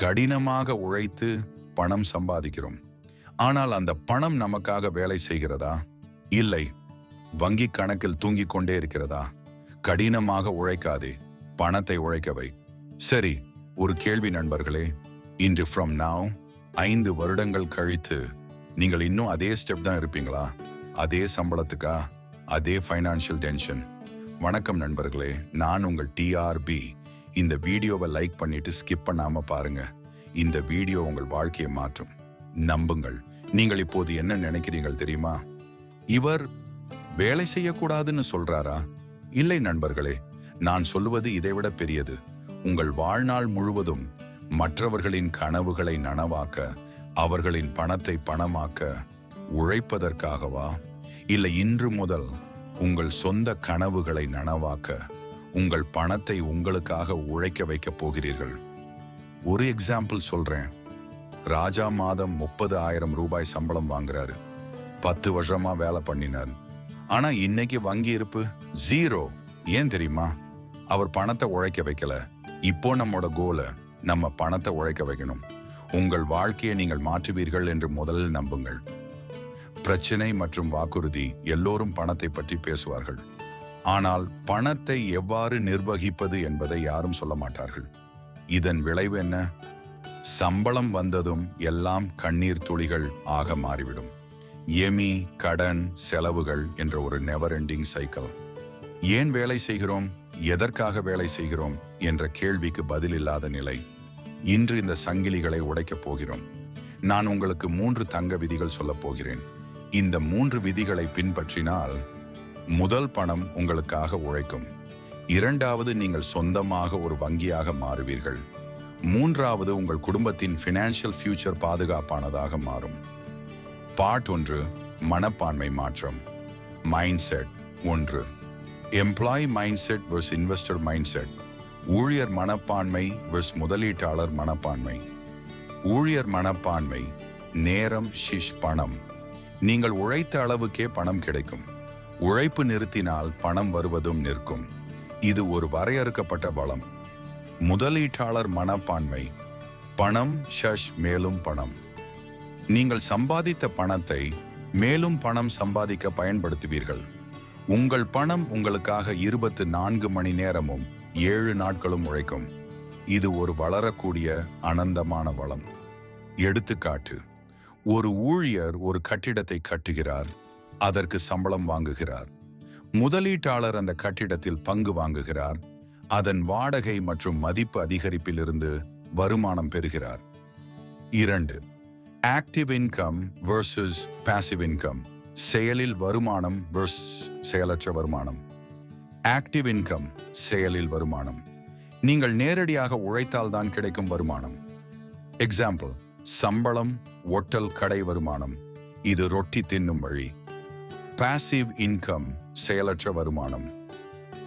கடினமாக உழைத்து பணம் சம்பாதிக்கிறோம். ஆனால் அந்த பணம் நமக்காக வேலை செய்கிறதா? இல்லை. வங்கி கணக்கில் தூங்கிக் கொண்டே இருக்கிறதா? கடினமாக உழைக்காதே. பணத்தை உழைக்கவை. சரி ஒரு கேள்வி நண்பர்களே. இன்று ஃப்ரம் now ஐந்து வருடங்கள் கழித்து நீங்கள் இன்னும் அதே ஸ்டெப் தான் இருப்பீங்களா? அதே சம்பளத்துக்கா? அதே ஃபைனான்சியல் டென்ஷன் வணக்கம் நண்பர்களே. நான் உங்கள் டிஆர்பி இந்த வீடியோவை லைக் பண்ணிட்டு ஸ்கிப் பண்ணாம பாருங்க. இந்த வீடியோ உங்கள் வாழ்க்கையை மாற்றும். நம்புங்கள். நீங்கள் இப்போது என்ன நினைக்கிறீர்கள் தெரியுமா? இவர் வேலை செய்யக்கூடாதுன்னு சொல்றாரா? இல்லை நண்பர்களே நான் சொல்லுவது இதைவிட பெரியது. உங்கள் வாழ்நாள் முழுவதும் மற்றவர்களின் கனவுகளை நனவாக்க அவர்களின் பணத்தை பணமாக்க உழைப்பதற்காகவா? இல்லை இன்று முதல் உங்கள் சொந்த கனவுகளை நனவாக்க உங்கள் பணத்தை உங்களுக்காக உழைக்க வைக்க போகிறீர்கள். ஒரு எக்ஸாம்பிள் சொல்றேன். ராஜா மாதம் முப்பது ஆயிரம் ரூபாய் சம்பளம் வாங்குறாரு. பத்து வருஷமா வேலை பண்ணினார். ஆனா இன்னைக்கு வங்கி இருப்பு ஜீரோ ஏன் தெரியுமா? அவர் பணத்தை உழைக்க வைக்கல. இப்போ நம்மோட கோலை நம்ம பணத்தை உழைக்க வைக்கணும். உங்கள் வாழ்க்கையை நீங்கள் மாற்றுவீர்கள் என்று முதலில் நம்புங்கள். பிரச்சனை மற்றும் வாக்குறுதி எல்லோரும் பணத்தை பற்றி பேசுவார்கள். ஆனால் பணத்தை எவ்வாறு நிர்வகிப்பது என்பதை யாரும் சொல்ல மாட்டார்கள். இதன் விளைவு என்ன? சம்பளம் வந்ததும் எல்லாம் கண்ணீர் துளிகள் ஆக மாறிவிடும். எமி கடன் செலவுகள் என்ற ஒரு நெவர் எண்டிங் சைக்கிள் ஏன் வேலை செய்கிறோம்? எதற்காக வேலை செய்கிறோம்? என்ற கேள்விக்கு பதில் இல்லாத நிலை. இன்று இந்த சங்கிலிகளை உடைக்கப் போகிறோம். நான் உங்களுக்கு மூன்று தங்க விதிகள் சொல்லப் போகிறேன். இந்த மூன்று விதிகளை பின்பற்றினால் முதல் பணம் உங்களுக்காக உழைக்கும். இரண்டாவது நீங்கள் சொந்தமாக ஒரு வங்கியாக மாறுவீர்கள். மூன்றாவது உங்கள் குடும்பத்தின் ஃபினான்ஷியல் ஃபியூச்சர் பாதுகாப்பானதாக மாறும். பார்ட் ஒன்று மனப்பான்மை மாற்றம். மைண்ட் செட் ஒன்று employee mind set versus investor mind set ஊழியர் மனப்பான்மை வெர்ஸ் முதலீட்டாளர் மனப்பான்மை. ஊழியர் மனப்பான்மை நேரம் ஷிஷ் பணம். நீங்கள் உழைத்த அளவுக்கே பணம் கிடைக்கும். உழைப்பு நிறுத்தினால் பணம் வருவதும் நிற்கும். இது ஒரு வரையறுக்கப்பட்ட வளம். முதலீட்டாளர் மனப்பான்மை. பணம் ஷஷ் மேலும் பணம். நீங்கள் சம்பாதித்த பணத்தை மேலும் பணம் சம்பாதிக்க பயன்படுத்துவீர்கள். உங்கள் பணம் உங்களுக்காக இருபத்து நான்கு மணி நேரமும் ஏழு நாட்களும் உழைக்கும். இது ஒரு வளரக்கூடிய அனந்தமான வளம். எடுத்துக்காட்டு ஒரு ஊழியர் ஒரு கட்டிடத்தை கட்டுகிறார். அதற்கு சம்பளம் வாங்குகிறார். முதலீட்டாளர் அந்த கட்டிடத்தில் பங்கு வாங்குகிறார். அதன் வாடகை மற்றும் மதிப்பு அதிகரிப்பிலிருந்து வருமானம் பெறுகிறார். இரண்டு active income versus passive income செயலில் வருமானம் வெர்ஸ் செயலற்ற வருமானம். ஆக்டிவ் இன்கம் செயலில் வருமானம். நீங்கள் நேரடியாக உழைத்தால் தான் கிடைக்கும் வருமானம். எக்ஸாம்பிள் சம்பளம் ஒட்டல் கடை வருமானம். இது ரொட்டி தின்னும் வழி. பாசிவ் இன்கம் செயலற்ற வருமானம்.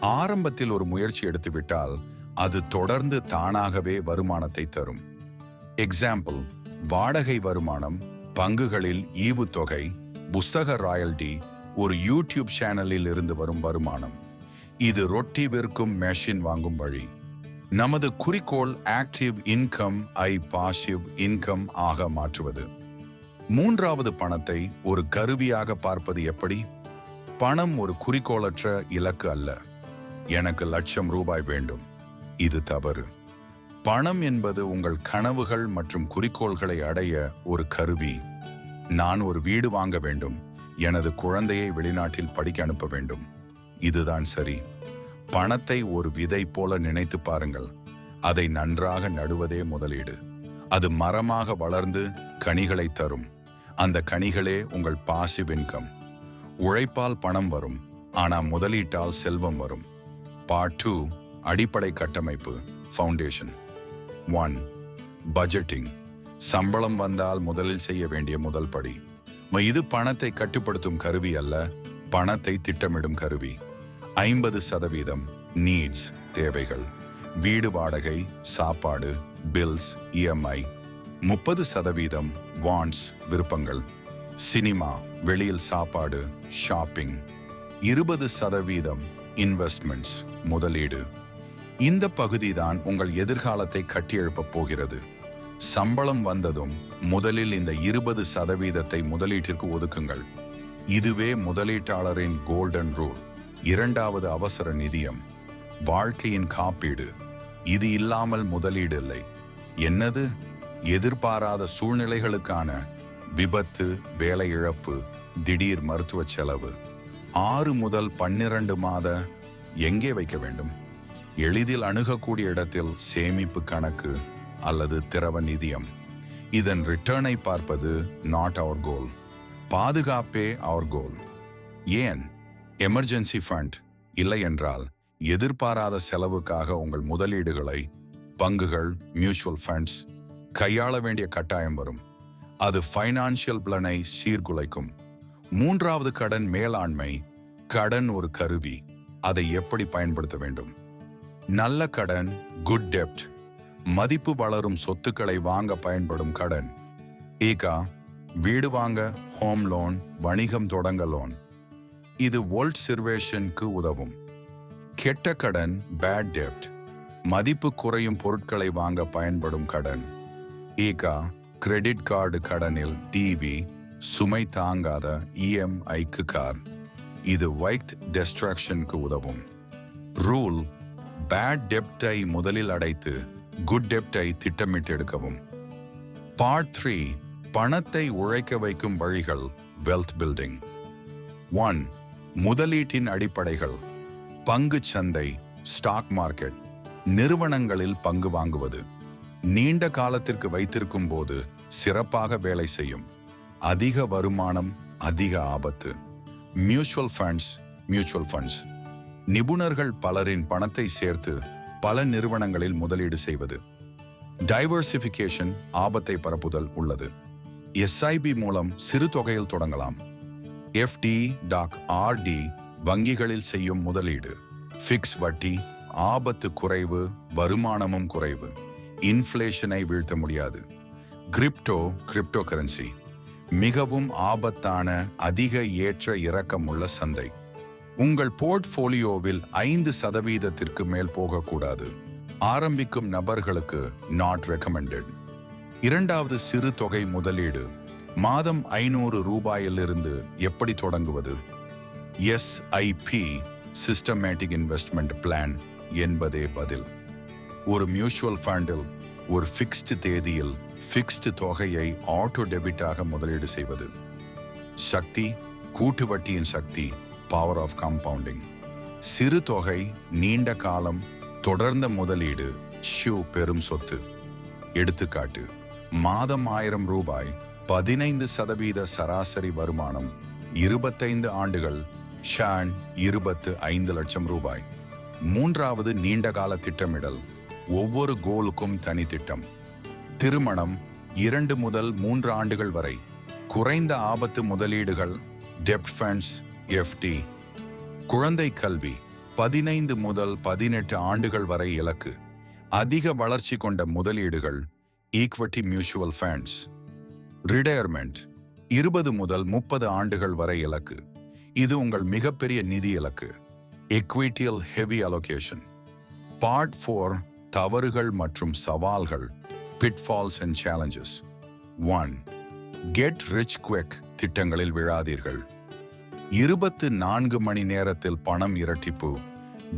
ஆரம்பத்தில் ஒரு முயற்சி எடுத்துவிட்டால் அது தொடர்ந்து தானாகவே வருமானத்தை தரும். எக்ஸாம்பிள் வாடகை வருமானம் பங்குகளில் ஈவுத்தொகை புஸ்தக ராயல்டி ஒரு யூடியூப் சேனலில் இருந்து வரும் வருமானம். இது ரொட்டி விற்கும் மெஷின் வாங்கும் வழி. நமது குறிக்கோள் ஆக்டிவ் இன்கம் ஐ பாசிவ் இன்கம் ஆக மாற்றுவது. மூன்றாவது பணத்தை ஒரு கருவியாக பார்ப்பது எப்படி? பணம் ஒரு குறிக்கோளற்ற இலக்கு அல்ல. எனக்கு லட்சம் ரூபாய் வேண்டும். இது தவறு. பணம் என்பது உங்கள் கனவுகள் மற்றும் குறிக்கோள்களை அடைய ஒரு கருவி. நான் ஒரு வீடு வாங்க வேண்டும். எனது குழந்தையை வெளிநாட்டில் படிக்க அனுப்ப வேண்டும். இதுதான் சரி. பணத்தை ஒரு விதை போல நினைத்து பாருங்கள். அதை நன்றாக நடுவதே முதலீடு. அது மரமாக வளர்ந்து கனிகளை தரும். அந்த கனிகளே உங்கள் பாசிவ் இன்கம் உழைப்பால் பணம் வரும் ஆனால் முதலீட்டால் செல்வம் வரும். பார்ட் டூ அடிப்படை கட்டமைப்பு ஃபவுண்டேஷன் ஒன் பட்ஜெட்டிங் சம்பளம் வந்தால் முதலில் செய்ய வேண்டிய முதல் படி. ம- இது பணத்தை கட்டுப்படுத்தும் கருவி அல்ல பணத்தை திட்டமிடும் கருவி. ஐம்பது சதவீதம் நீட்ஸ் தேவைகள். வீடு வாடகை சாப்பாடு பில்ஸ் இஎம்ஐ முப்பது சதவீதம் வாண்ட்ஸ் விருப்பங்கள். சினிமா வெளியில் சாப்பாடு ஷாப்பிங். இருபது சதவீதம் இன்வெஸ்ட்மெண்ட்ஸ் முதலீடு. இந்த பகுதிதான் உங்கள் எதிர்காலத்தை கட்டியெழுப்பப் போகிறது. சம்பளம் வந்ததும் முதலில் இந்த இருபது சதவீதத்தை முதலீட்டிற்கு ஒதுக்குங்கள். இதுவே முதலீட்டாளரின் கோல்டன் ரூல் இரண்டாவது அவசர நிதியம். வாழ்க்கையின் காப்பீடு இது இல்லாமல் முதலீடு இல்லை. என்னது? எதிர்பாராத சூழ்நிலைகளுக்கான விபத்து வேலை இழப்பு திடீர் மருத்துவ செலவு. ஆறு முதல் பன்னிரண்டு மாத எங்கே வைக்க வேண்டும்? எளிதில் அணுகக்கூடிய இடத்தில் சேமிப்பு கணக்கு அல்லது திரவ நிதியம். இதன் ரிட்டர்னை பார்ப்பது நாட் அவர் கோல் பாதுகாப்பே அவர் கோல் ஏன்? எமர்ஜென்சி ஃபண்ட் இல்லை என்றால் எதிர்பாராத செலவுக்காக உங்கள் முதலீடுகளை பங்குகள் மியூச்சுவல் ஃபண்ட்ஸ் கையாள வேண்டிய கட்டாயம் வரும். அது ஃபைனான்சியல் பிளனை சீர்குலைக்கும். மூன்றாவது கடன் மேலாண்மை கடன் ஒரு கருவி. அதை எப்படி பயன்படுத்த வேண்டும்? நல்ல கடன் குட் டெப்ட் மதிப்பு வளரும் சொத்துக்களை வாங்க பயன்படும் கடன். ஈகா வீடு வாங்க ஹோம் லோன் வணிகம் தொடங்க லோன் இது வோல்ட் சிர்வேஷனுக்கு உதவும். கெட்ட கடன் பேட் டெப்ட் மதிப்பு குறையும் பொருட்களை வாங்க பயன்படும் கடன். ஏகா கிரெடிட் கார்டு கடனில் டிவி சுமை தாங்காத இஎம்ஐக்கு கார். இது வைத் டெஸ்ட்ராக்ஷனுக்கு உதவும். ரூல் பேட் டெப்டை முதலில் அடைத்து குட் டெப்டை திட்டமிட்டு எடுக்கவும். பார்ட் த்ரீ பணத்தை உழைக்க வைக்கும் வழிகள் வெல்த் பில்டிங். ஒன் முதலீட்டின் அடிப்படைகள் பங்கு சந்தை ஸ்டாக் மார்க்கெட் நிறுவனங்களில் பங்கு வாங்குவது. நீண்ட காலத்திற்கு வைத்திருக்கும் போது சிறப்பாக வேலை செய்யும். அதிக வருமானம் அதிக ஆபத்து. மியூச்சுவல் ஃபண்ட்ஸ் மியூச்சுவல் ஃபண்ட்ஸ் நிபுணர்கள் பலரின் பணத்தை சேர்த்து பல நிறுவனங்களில் முதலீடு செய்வது. டைவர்சிஃபிகேஷன் ஆபத்தை பரப்புதல் உள்ளது. எஸ்ஐபி மூலம் சிறு தொகையில் தொடங்கலாம். எஃப்டி டாக் ஆர்டி வங்கிகளில் செய்யும் முதலீடு. ஃபிக்ஸ் வட்டி ஆபத்து குறைவு வருமானமும் குறைவு. இன்ஃப்ளேஷனை வீழ்த்த முடியாது. கிரிப்டோ கிரிப்டோ கரன்சி மிகவும் ஆபத்தான அதிக ஏற்ற இறக்கம் உள்ள சந்தை. உங்கள் போர்ட்ஃபோலியோவில் ஐந்து சதவீதத்திற்கு மேல் போகக்கூடாது. ஆரம்பிக்கும் நபர்களுக்கு நாட் ரெக்கமெண்டட் இரண்டாவது சிறு தொகை முதலீடு மாதம் ஐநூறு ரூபாயிலிருந்து எப்படி தொடங்குவது? எஸ்ஐபி சிஸ்டமேட்டிக் இன்வெஸ்ட்மெண்ட் பிளான் என்பதே பதில். ஒரு மியூச்சுவல் ஃபண்டில் ஒரு ஃபிக்ஸ்டு தேதியில் ஃபிக்ஸ்டு தொகையை ஆட்டோ டெபிட்டாக முதலீடு செய்வது. சக்தி கூட்டு வட்டியின் சக்தி பவர் ஆஃப் காம்பவுண்டிங் சிறு தொகை நீண்ட காலம் தொடர்ந்த முதலீடு ஷூ பெரும் சொத்து. எடுத்துக்காட்டு மாதம் ஆயிரம் ரூபாய் பதினைந்து சதவீத சராசரி வருமானம் இருபத்தைந்து ஆண்டுகள் ஷான் இருபத்து ஐந்து லட்சம் ரூபாய். மூன்றாவது நீண்டகால திட்டமிடல் ஒவ்வொரு கோலுக்கும் தனி திட்டம் திருமணம் இரண்டு முதல் மூன்று ஆண்டுகள் வரை. குறைந்த ஆபத்து முதலீடுகள் டெப்ட் ஃபண்ட்ஸ் எஃப்டி குழந்தை கல்வி பதினைந்து முதல் பதினெட்டு ஆண்டுகள் வரை இலக்கு. அதிக வளர்ச்சி கொண்ட முதலீடுகள் ஈக்விட்டி மியூச்சுவல் ஃபண்ட்ஸ் ரிடையர்மெண்ட் இருபது முதல் முப்பது ஆண்டுகள் வரை இலக்கு. இது உங்கள் மிகப்பெரிய நிதி இலக்கு. எக்விட்டியல் ஹெவி அலோகேஷன் பார்ட் ஃபோர் தவறுகள் மற்றும் சவால்கள் pitfalls and challenges one get rich quick திட்டங்களில் விழாதீர்கள். இருபத்து நான்கு மணி நேரத்தில் பணம் இரட்டிப்பு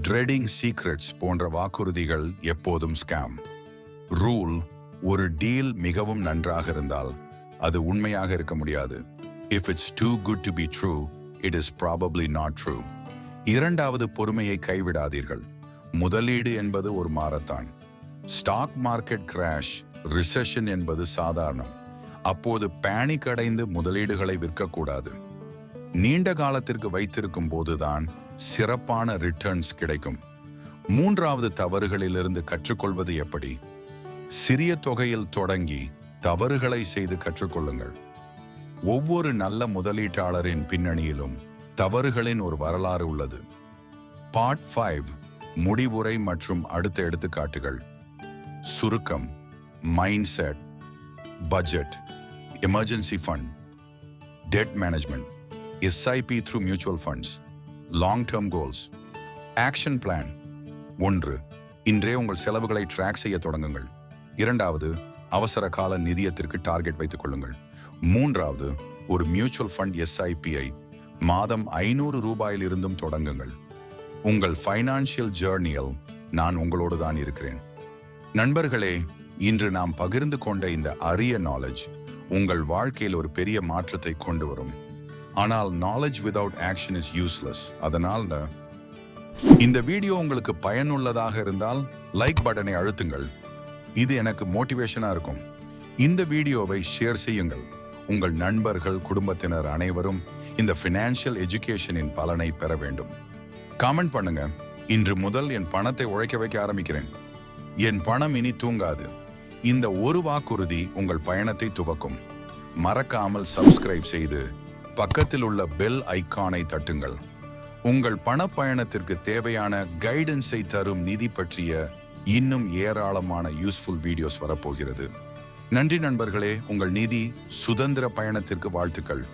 ட்ரெடிங் சீக்ரெட்ஸ் போன்ற வாக்குறுதிகள் எப்போதும் ஸ்கேம் ரூல் ஒரு டீல் மிகவும் நன்றாக இருந்தால் அது உண்மையாக இருக்க முடியாது. If it's too good to be true it is probably not true இரண்டாவது பொறுமையை கைவிடாதீர்கள். முதலீடு என்பது ஒரு marathon. Stock market crash recession என்பது சாதாரணம். அப்போது பேனிக் அடைந்து முதலீடுகளை விற்கக்கூடாது. நீண்ட காலத்திற்கு வைத்திருக்கும் போதுதான் சிறப்பான ரிட்டர்ன்ஸ் கிடைக்கும். மூன்றாவது தவறுகளிலிருந்து கற்றுக்கொள்வது எப்படி? சிறிய தொகையில் தொடங்கி தவறுகளை செய்து கற்றுக்கொள்ளுங்கள். ஒவ்வொரு நல்ல முதலீட்டாளரின் பின்னணியிலும் தவறுகளின் ஒரு வரலாறு உள்ளது. பார்ட் ஃபைவ் முடிவுரை மற்றும் அடுத்த எடுத்துக்காட்டுகள். சுருக்கம் mind set budget emergency fund debt management SIP through mutual funds long term goals action plan ஒன்று இன்றே உங்கள் செலவுகளை ட்ராக் செய்ய தொடங்குங்கள். இரண்டாவது அவசர கால நிதியத்திற்கு டார்கெட் வைத்துக் கொள்ளுங்கள். மூன்றாவது ஒரு மியூச்சுவல் ஃபண்ட் எஸ்ஐபிஐ மாதம் ஐநூறு ரூபாயிலிருந்தும் தொடங்குங்கள். உங்கள் ஃபைனான்சியல் ஜேர்னியில் நான் உங்களோடு தான் இருக்கிறேன். நண்பர்களே இன்று நாம் பகிர்ந்து கொண்ட இந்த அரிய நாலேஜ் உங்கள் வாழ்க்கையில் ஒரு பெரிய மாற்றத்தை கொண்டு வரும். ஆனால் knowledge without action is useless அதனால் இந்த வீடியோ உங்களுக்கு பயனுள்ளதாக இருந்தால் லைக் பட்டனை அழுத்துங்கள். இது எனக்கு மோட்டிவேஷனாக இருக்கும். இந்த வீடியோவை ஷேர் செய்யுங்கள். உங்கள் நண்பர்கள் குடும்பத்தினர் அனைவரும் இந்த ஃபினான்ஷியல் எஜுகேஷனின் பலனை பெற வேண்டும். காமெண்ட் பண்ணுங்க. இன்று முதல் என் பணத்தை உழைக்க வைக்க ஆரம்பிக்கிறேன். என் பணம் இனி தூங்காது. இந்த ஒரு வாக்குறுதி உங்கள் பயணத்தை துவக்கும். மறக்காமல் சப்ஸ்கிரைப் செய்து பக்கத்தில் உள்ள பெல் ஐக்கானை தட்டுங்கள். உங்கள் பணப்பயணத்திற்கு தேவையான கைடன்ஸை தரும் நிதி பற்றிய இன்னும் ஏராளமான யூஸ்ஃபுல் வீடியோஸ் வரப்போகிறது. நன்றி நண்பர்களே உங்கள் நிதி சுதந்திர பயணத்திற்கு வாழ்த்துக்கள்.